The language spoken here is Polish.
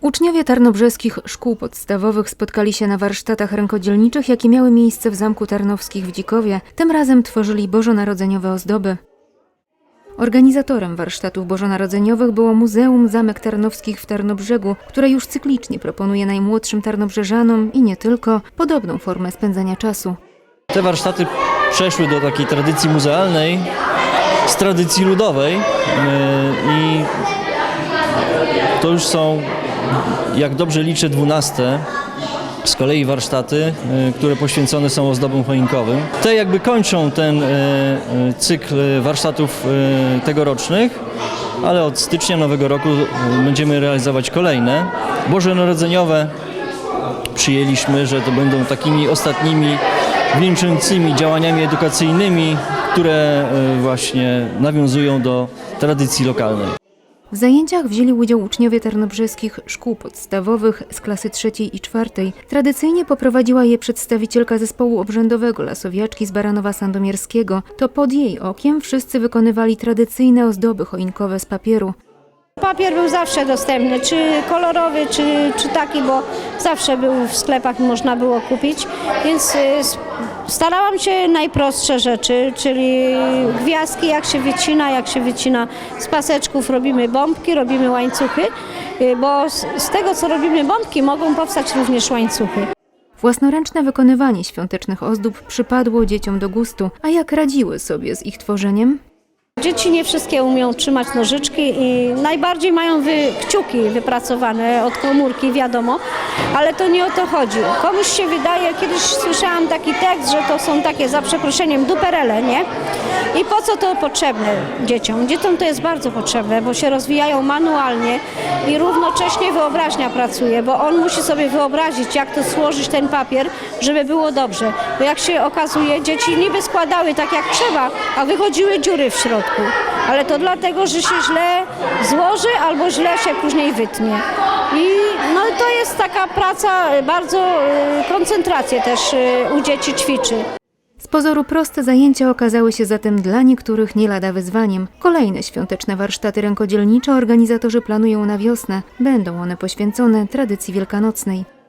Uczniowie tarnobrzeskich szkół podstawowych spotkali się na warsztatach rękodzielniczych, jakie miały miejsce w Zamku Tarnowskich w Dzikowie. Tym razem tworzyli bożonarodzeniowe ozdoby. Organizatorem warsztatów bożonarodzeniowych było Muzeum Zamek Tarnowskich w Tarnobrzegu, które już cyklicznie proponuje najmłodszym tarnobrzeżanom i nie tylko podobną formę spędzania czasu. Te warsztaty przeszły do takiej tradycji muzealnej, z tradycji ludowej yy, i to już są, jak dobrze liczę, dwunaste z kolei warsztaty, yy, które poświęcone są ozdobom choinkowym. Te jakby kończą ten yy, yy, cykl warsztatów tegorocznych, ale od stycznia nowego roku będziemy realizować kolejne. Bożonarodzeniowe przyjęliśmy, że to będą takimi ostatnimi wieńczącymi działaniami edukacyjnymi, które właśnie nawiązują do tradycji lokalnej. W zajęciach wzięli udział uczniowie tarnobrzeskich szkół podstawowych z klasy trzeciej i czwartej. Tradycyjnie poprowadziła je przedstawicielka zespołu obrzędowego Lasowiaczki z Baranowa Sandomierskiego. To pod jej okiem wszyscy wykonywali tradycyjne ozdoby choinkowe z papieru. Papier był zawsze dostępny, czy kolorowy, czy, czy taki, bo zawsze był w sklepach i można było kupić, więc y, starałam się najprostsze rzeczy, czyli gwiazdki, jak się wycina, jak się wycina z paseczków robimy bombki, robimy łańcuchy, y, bo z, z tego co robimy bombki mogą powstać również łańcuchy. Własnoręczne wykonywanie świątecznych ozdób przypadło dzieciom do gustu, a jak radziły sobie z ich tworzeniem? Dzieci nie wszystkie umieją trzymać nożyczki i najbardziej mają wy, kciuki wypracowane od komórki, wiadomo, ale to nie o to chodzi. Komuś się wydaje, kiedyś słyszałam taki tekst, że to są takie, za przeproszeniem, duperele, nie? I po co to potrzebne dzieciom? Dzieciom to jest bardzo potrzebne, bo się rozwijają manualnie i równocześnie wyobraźnia pracuje, bo on musi sobie wyobrazić, jak to złożyć ten papier, żeby było dobrze. Bo jak się okazuje, dzieci niby składały tak jak trzeba, a wychodziły dziury w środku. Ale to dlatego, że się źle złoży albo źle się później wytnie. I no, to jest taka praca, bardzo y, koncentrację też y, u dzieci ćwiczy. Z pozoru proste zajęcia okazały się zatem dla niektórych nie lada wyzwaniem. Kolejne świąteczne warsztaty rękodzielnicze organizatorzy planują na wiosnę. Będą one poświęcone tradycji wielkanocnej.